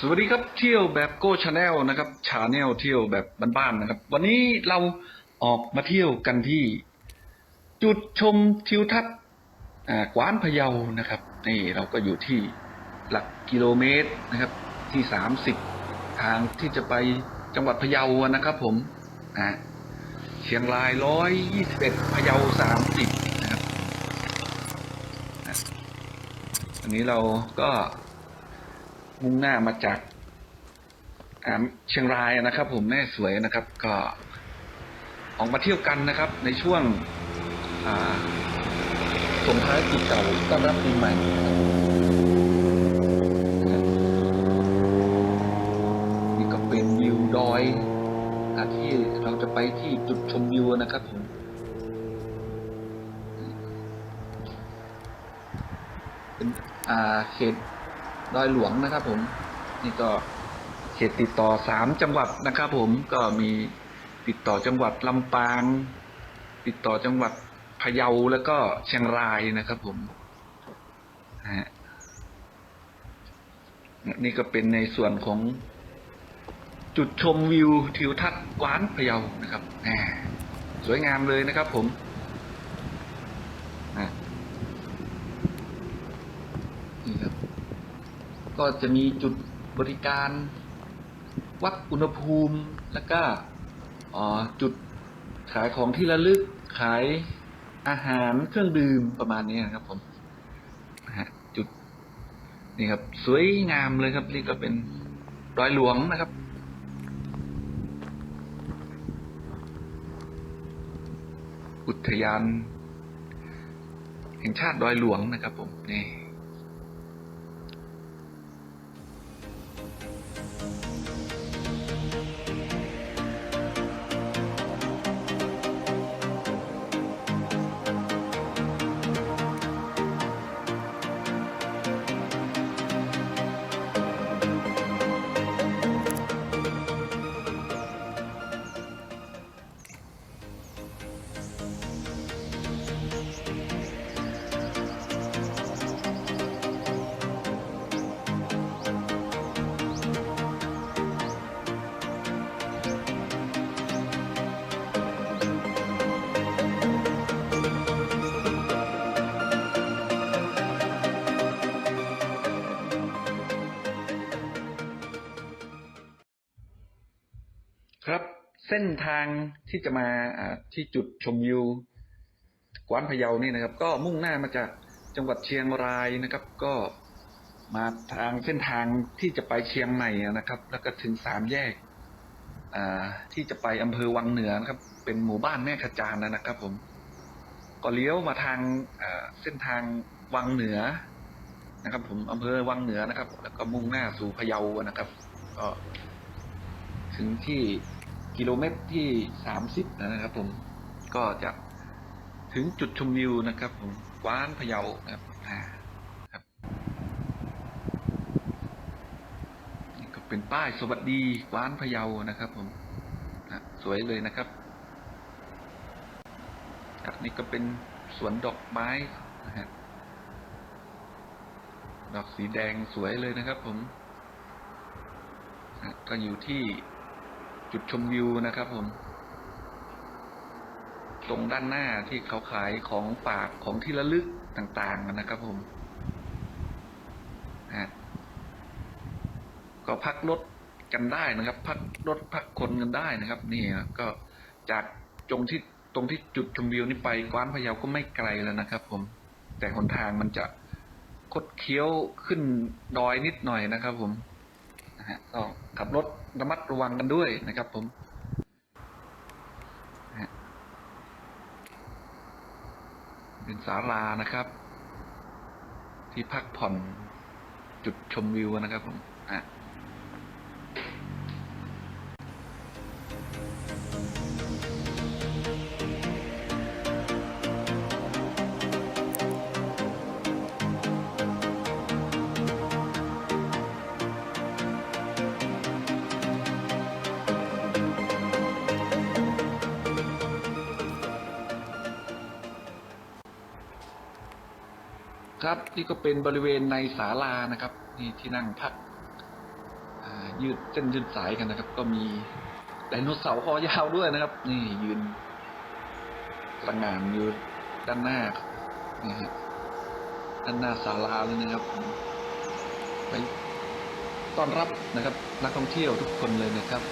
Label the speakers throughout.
Speaker 1: สวัสดีครับเที่ยวแบบโก้ชาแนลนะครับชาแนลเที่ยวแบบบ้านๆนะครับ วันนี้เราออกมาเที่ยวกันที่ จุดชมทิวทัศน์อ่ากวานพะเยานะครับนี่เราก็อยู่ที่หลักกิโลเมตรนะครับ ที่สามสิบทางที่จะไปจังหวัดพะเยานะครับ ผมอ่าเชียงรายร้อยยี่สิบเอ็ดพะเยาสามสิบนะครับอันนี้เราก็ มุ่งหน้ามาจากเชียงรายนะครับ ผมแม่สวยนะครับ ก็ออกมาเที่ยวกันนะครับ ในช่วงส่งท้ายปีเก่าต้อนรับปีใหม่นี่ก็เป็นวิวดอยอาที่เราจะไปที่จุดชมวิวนะครับผมเป็นอาเขต ดอยหลวงนะครับ ผม นี่ก็เขตติดต่อสามจังหวัดนะครับ ผมก็มีติดต่อจังหวัดลำปาง ติดต่อจังหวัดพะเยาแล้วก็เชียงรายนะครับ ผมนี่ก็เป็นในส่วนของจุดชมวิวทิวทัศน์กว้านพะเยานะครับสวยงามเลยนะครับ ผมอะนี่ครับ ก็จะมีจุดบริการวัดอุณหภูมิ แล้วก็จุดขายของที่ระลึกขายอาหารเครื่องดื่มประมาณนี้นะครับ ผมจุดนี่ครับ สวยงามเลยครับ นี่ก็เป็นดอยหลวงนะครับอุทยาน แห่งชาติดอยหลวงนะครับผมนี่ ครับเส้นทางที่จะมาที่จุดชมวิวกวานพะเยานี่นะครับ ก็มุ่งหน้ามาจากจังหวัดเชียงรายนะครับ ก็มาทางเส้นทางที่จะไปเชียงใหม่นะครับ แล้วก็ถึงสามแยกที่จะไปอำเภอวังเหนือนะครับ เป็นหมู่บ้านแม่ขจานนะครับ ผม ก็เลี้ยวมาทางเส้นทางวังเหนือนะครับ ผมอำเภอวังเหนือนะครับ แล้วก็มุ่งหน้าสู่พะเยานะครับ ก็ถึงที่ กิโลเมตรที่สามสิบนะครับผมก็จะถึงจุดชมวิวนะครับผมกว้านพะเยานะครับครับนี่ก็เป็นป้ายสวัสดีกว้านพะเยานะครับผมนะสวยเลยนะครับครับนี่ก็เป็นสวนดอกไม้นะฮะดอกสีแดงสวยเลยนะครับผมนะก็อยู่ที่ จุดชมวิวนะครับผม ตรงด้านหน้าที่เขาขายของฝากของที่ระลึกต่างๆนะครับผมฮะก็พักรถกันได้นะครับ พักรถพักคนกันได้นะครับ นี่ก็จากตรงที่ตรงที่จุดชมวิวนี้ไปกว้านพะเยาก็ไม่ไกลแล้วนะครับ ผม แต่หนทางมันจะคดเคี้ยวขึ้นดอยนิดหน่อยนะครับ ผมนะฮะก็ขับรถ ระมัดระวังกันด้วยนะครับผมเป็นศาลานะครับ ที่พักผ่อนจุดชมวิวนะครับผมอะ ครับนี่ก็เป็นบริเวณในศาลานะครับ นี่ที่นั่งพักยืดเส้นยืดสายกันนะครับ ก็มีไดโนเสาร์คอยาวด้วยนะครับ นี่ยืนสง่านอยู่ด้านหน้านี่ฮะด้านหน้าศาลาเลยนะครับไปต้อนรับนะครับ นักท่องเที่ยวทุกคนเลยนะครับ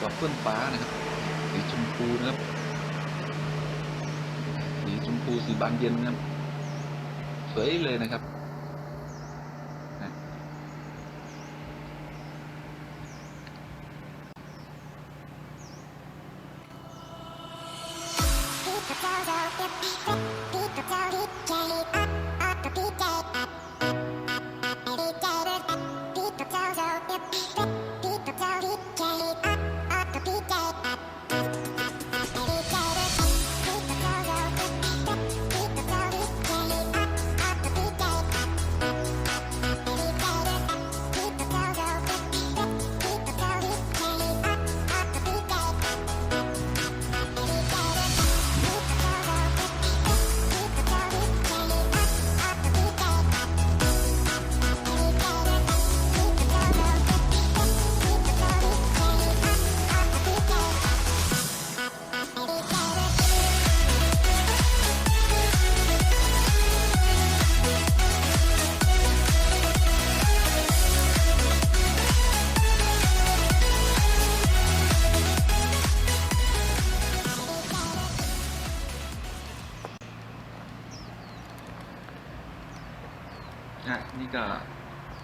Speaker 1: ดอกเฟื่องฟ้านะครับสีชมพูนะครับสีชมพูสีบานเย็นนะครับ สวยเลยนะครับน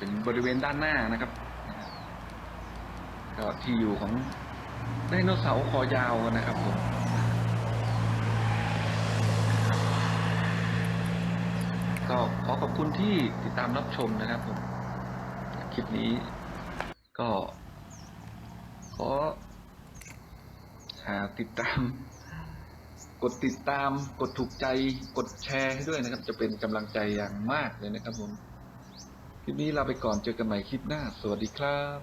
Speaker 1: เป็นบริเวณด้านหน้านะครับก็ที่อยู่ของไดโนเสาร์คอยาวนะครับผมก็ขอขอบคุณที่ติดตามรับชมนะครับผมคลิปนี้ก็ ขอหาติดตาม กดติดตาม กดถูกใจ กดแชร์ให้ด้วยนะครับ จะเป็นกำลังใจอย่างมากเลยนะครับผม คลิปนี้ลาไปก่อนเจอกันใหม่คลิปหน้า สวัสดีครับ